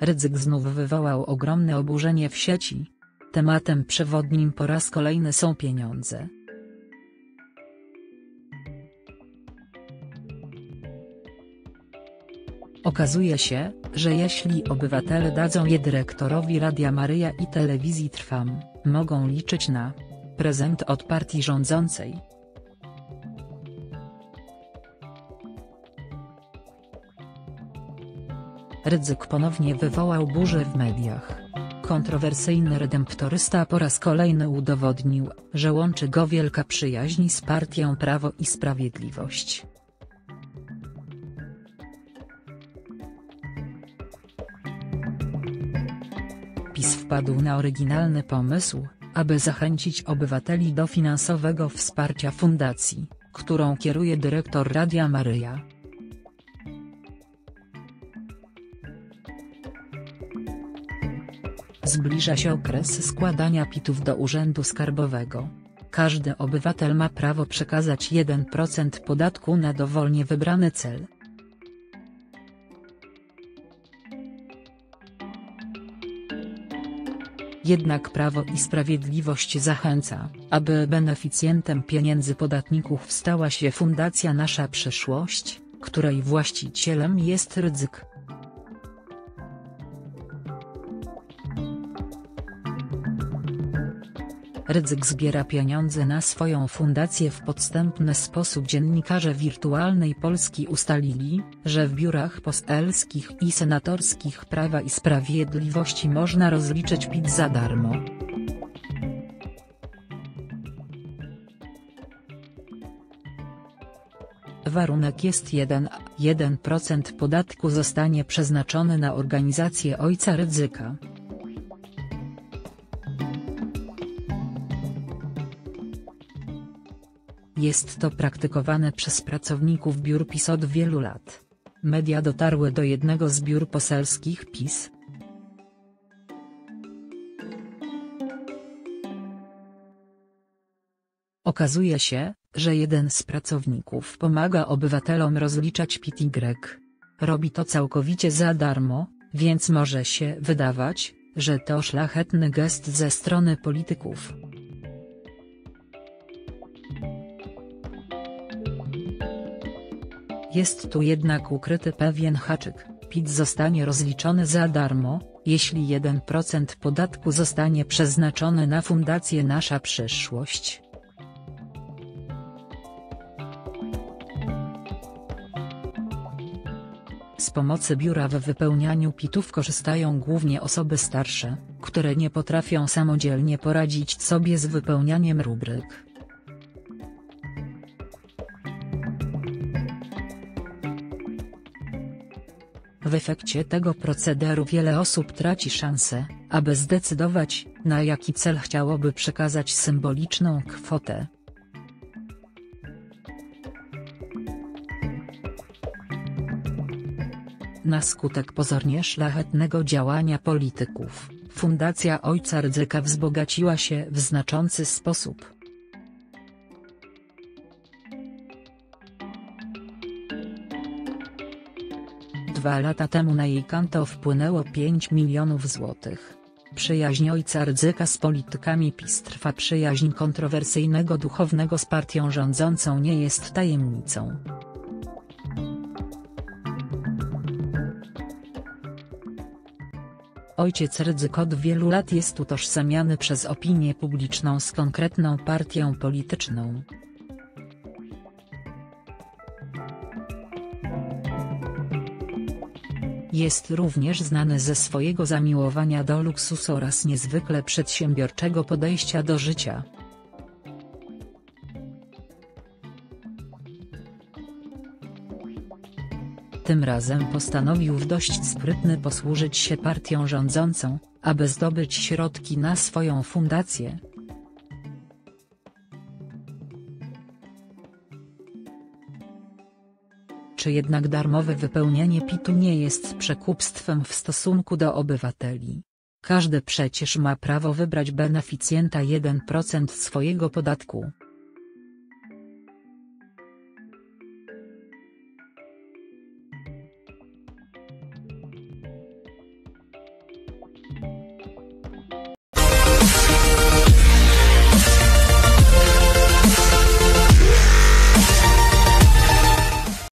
Rydzyk znów wywołał ogromne oburzenie w sieci. Tematem przewodnim po raz kolejny są pieniądze. Okazuje się, że jeśli obywatele dadzą je dyrektorowi Radia Maryja i telewizji Trwam, mogą liczyć na prezent od partii rządzącej. Rydzyk ponownie wywołał burzę w mediach. Kontrowersyjny redemptorysta po raz kolejny udowodnił, że łączy go wielka przyjaźń z partią Prawo i Sprawiedliwość. PiS wpadł na oryginalny pomysł, aby zachęcić obywateli do finansowego wsparcia fundacji, którą kieruje dyrektor Radia Maryja. Zbliża się okres składania pitów do Urzędu Skarbowego. Każdy obywatel ma prawo przekazać 1% podatku na dowolnie wybrany cel. Jednak Prawo i Sprawiedliwość zachęca, aby beneficjentem pieniędzy podatników stała się Fundacja Nasza Przyszłość, której właścicielem jest Rydzyk. Rydzyk zbiera pieniądze na swoją fundację w podstępny sposób dziennikarze Wirtualnej Polski ustalili, że w biurach poselskich i senatorskich Prawa i Sprawiedliwości można rozliczyć PIT za darmo. Warunek jest 1, 1% podatku zostanie przeznaczony na organizację Ojca Rydzyka. Jest to praktykowane przez pracowników biur PiS od wielu lat. Media dotarły do jednego z biur poselskich PiS. Okazuje się, że jeden z pracowników pomaga obywatelom rozliczać PIT-Y. Robi to całkowicie za darmo, więc może się wydawać, że to szlachetny gest ze strony polityków. Jest tu jednak ukryty pewien haczyk, PIT zostanie rozliczony za darmo, jeśli 1% podatku zostanie przeznaczony na Fundację Nasza Przyszłość. Z pomocy biura w wypełnianiu PIT-ów korzystają głównie osoby starsze, które nie potrafią samodzielnie poradzić sobie z wypełnianiem rubryk. W efekcie tego procederu wiele osób traci szansę, aby zdecydować, na jaki cel chciałoby przekazać symboliczną kwotę. Na skutek pozornie szlachetnego działania polityków, Fundacja Ojca Rydzyka wzbogaciła się w znaczący sposób. Dwa lata temu na jej konto wpłynęło 5 milionów złotych. Przyjaźń ojca Rydzyka z politykami PiS trwa przyjaźń kontrowersyjnego duchownego z partią rządzącą nie jest tajemnicą. Ojciec Rydzyk od wielu lat jest utożsamiany przez opinię publiczną z konkretną partią polityczną. Jest również znany ze swojego zamiłowania do luksusu oraz niezwykle przedsiębiorczego podejścia do życia. Tym razem postanowił w dość sprytny posłużyć się partią rządzącą, aby zdobyć środki na swoją fundację. Czy jednak darmowe wypełnianie PIT-u nie jest przekupstwem w stosunku do obywateli? Każdy przecież ma prawo wybrać beneficjenta 1% swojego podatku.